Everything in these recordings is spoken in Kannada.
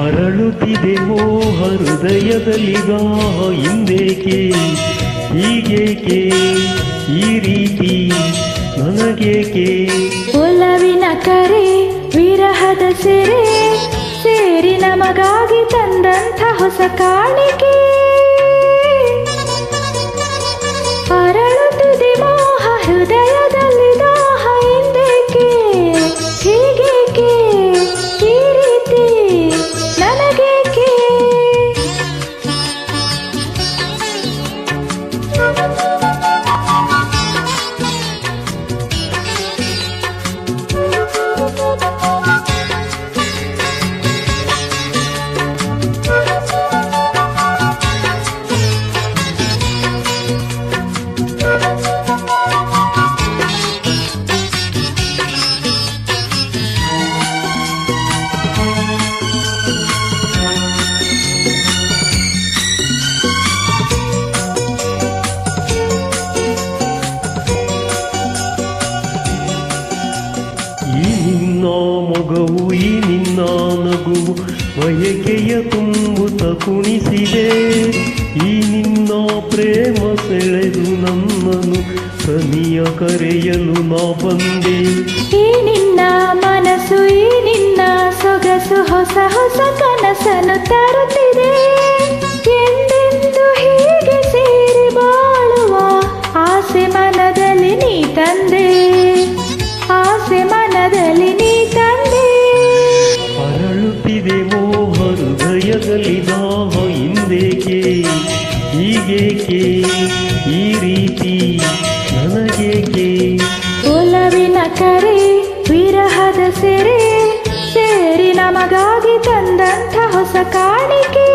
ಅರಳುತ್ತಿದೆ ಮೋಹ ಹೃದಯದಲ್ಲಿ ಗಾಹ ಹಿಂದೇಕೆ? ಹೀಗೇಕೆ? ಈ ರೀತಿ ನನಗೇಕೆ? ಒಲವಿನ ಕರೆ, ವಿರಹದ ಸೆರೆ ಸೇರಿ ನಮಗಾಗಿ ತಂದಂಥ ಹೊಸ ಕಾಣಿಕೆ. ಬಯಕೆಯ ತುಂಬುತ ಕುಣಿಸಿದೆ. ಈ ನಿನ್ನ ಪ್ರೇಮ ಸೆಳೆದು ನನ್ನನು ಸನಿಯ ಕರೆಯಲು ನಾ ಬಂದೆ. ಈ ನಿನ್ನ ಮನಸ್ಸು, ಈ ನಿನ್ನ ಸೊಗಸು, ಹೊಸ ಹೊಸ ಕನಸನ್ನು ತರುತ್ತಿದೆ. ಹೀಗೇಕೆ ಈ ರೀತಿ ನನಗೇಕೆ? ಒಲವಿನ ಕರೆ ವಿರಹದ ಸೆರೆ ಸೇರಿ ನಮಗಾಗಿ ತಂದಂಥ ಹೊಸ ಕಾಣಿಕೆ.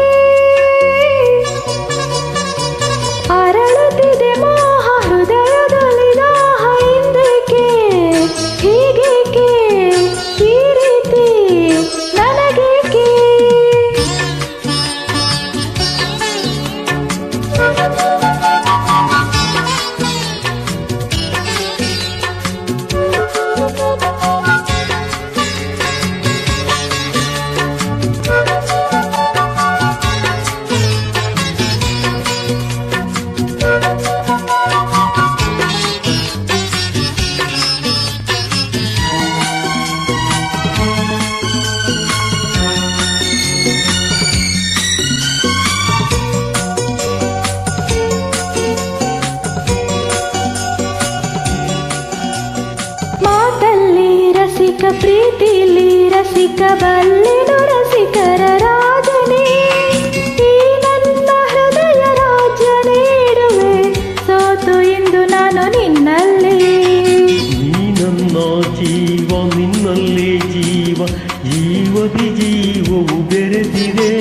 ಪ್ರೀತಿಲಿ ರಸಿಕ ಬಲ್ಲೆನು ರಸಿಕರ ರಾಜನೇ. ಈ ನನ್ನ ಹೃದಯ ರಾಜ್ಯ ಸೋತು ಇಂದು ನಾನು ನಿನ್ನಲ್ಲಿ. ನೀ ನನ್ನ ಜೀವ, ನಿನ್ನಲ್ಲೇ ಜೀವ ಜೀವದಿ ಜೀವವು ಬೆರೆತಿದೆ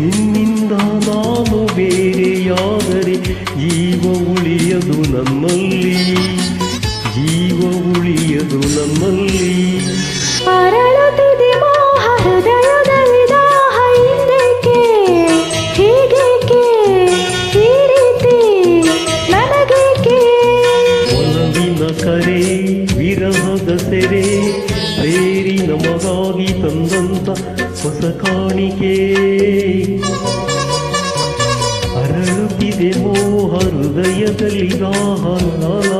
ನಿನ್ನಿಂದ ನಾನು ಬೇರೆಯಾದರೆ ಜೀವ ಉಳಿಯದು ನನ್ನಲ್ಲಿ ಜೀವ ಉಳಿಯದು ನನ್ನಲ್ಲಿ ವಿರಹದ ಸೆರೆ ನಮಗಾಗಿ ತಂದಂತ ಹೊಸ ಕಾಣಿಕೆ. ಅರಳುತ್ತಿದೆ ಮೋಹ ಹೃದಯದಲ್ಲಿ ಲಾಲ